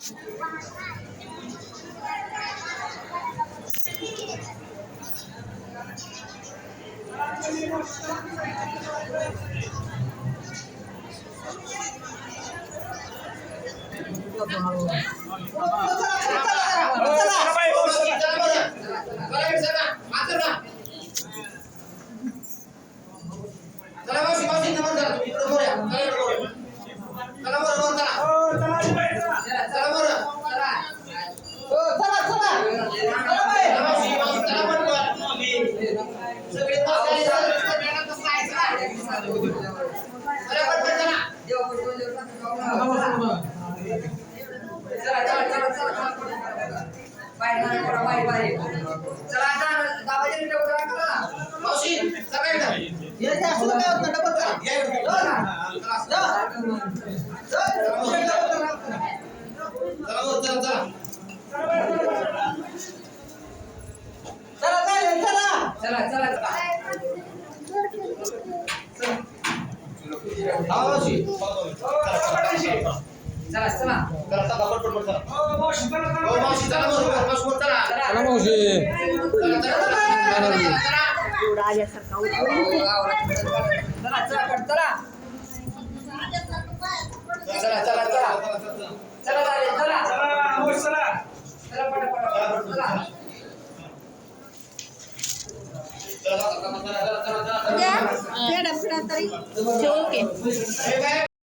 चला चला चला चला चला चला चला पट